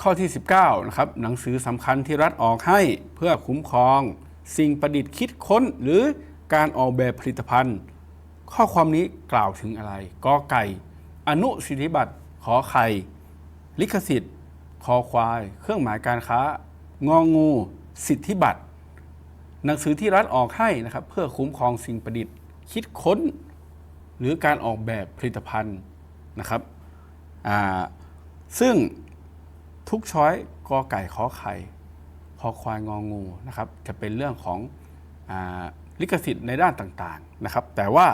ข้อที่ 19นะครับหนังสือสำคัญที่รัฐออกให้เพื่อคุ้มครอง สิ่งประดิษฐ์คิดค้นหรือการออกแบบผลิตภัณฑ์ ข้อความนี้กล่าวถึงอะไรกอไก่ อนุสิทธิบัตรขอไข่ ลิขสิทธิ์ คอควาย เครื่องหมายการค้า งองู สิทธิบัตรหนังสือที่รัฐออกให้นะครับเพื่อคุ้มครองสิ่งประดิษฐ์ คิดค้น หรือการออกแบบผลิตภัณฑ์นะครับอ่าซึ่ง ทุกช้อยกอไก่ขอไข่คอควายงองูนะครับจะเป็นเรื่องของอลิขสิทธิ์ในด้านต่างๆนะครับ แต่ว่า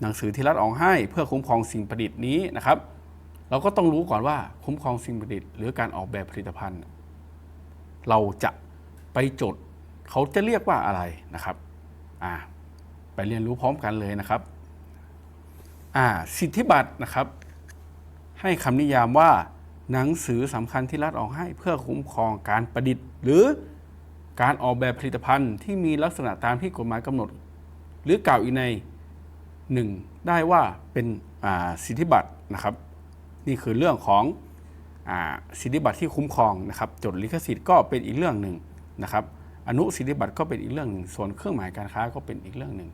หนังสือที่รัฐออกให้เพื่อคุ้มครองสิ่งประดิษฐ์นี้นะครับ เราก็ต้องรู้ก่อนว่าคุ้มครองสิ่งประดิษฐ์หรือการออกแบบผลิตภัณฑ์ เราจะไปจดเขาจะเรียกว่าอะไรนะครับอ่าไปเรียนรู้พร้อมกันเลยนะครับอ่าสิทธิบัตรนะครับ ให้คำนิยามว่า หนังสือสำคัญที่รัฐออกให้เพื่อคุ้มครองการประดิษฐ์ หรือการออกแบบผลิตภัณฑ์ที่มีลักษณะตามที่กฎหมายกำหนด หรือกล่าวอีกในหนึ่งได้ว่าเป็นสิทธิบัตรนะครับ นี่คือเรื่องของอสิทธิบัตรที่คุ้มครองนะครับ จดลิขสิทธิ์ก็เป็นอีกเรื่องหนึ่งนะครับ อนุสิทธิบัตรก็เป็นอีกเรื่องหนึ่งส่วนเครื่องหมายการค้าก็เป็นอีกเรื่องหนึ่ง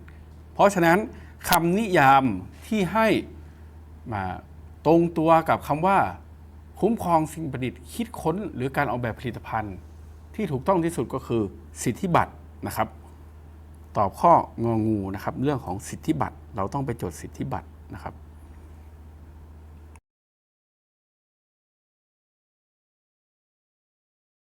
เพราะฉะนั้นคำนิยามที่ให้มาตรงตัวกับคำว่า คุ้มครองสิ่งประดิษฐ์คิดค้นหรือการออกแบบผลิตภัณฑ์ ที่ถูกต้องที่สุดก็คือสิทธิบัตรนะครับ ตอบข้ององูนะครับ เรื่องของสิทธิบัตรเราต้องไปจดสิทธิบัตรนะครับ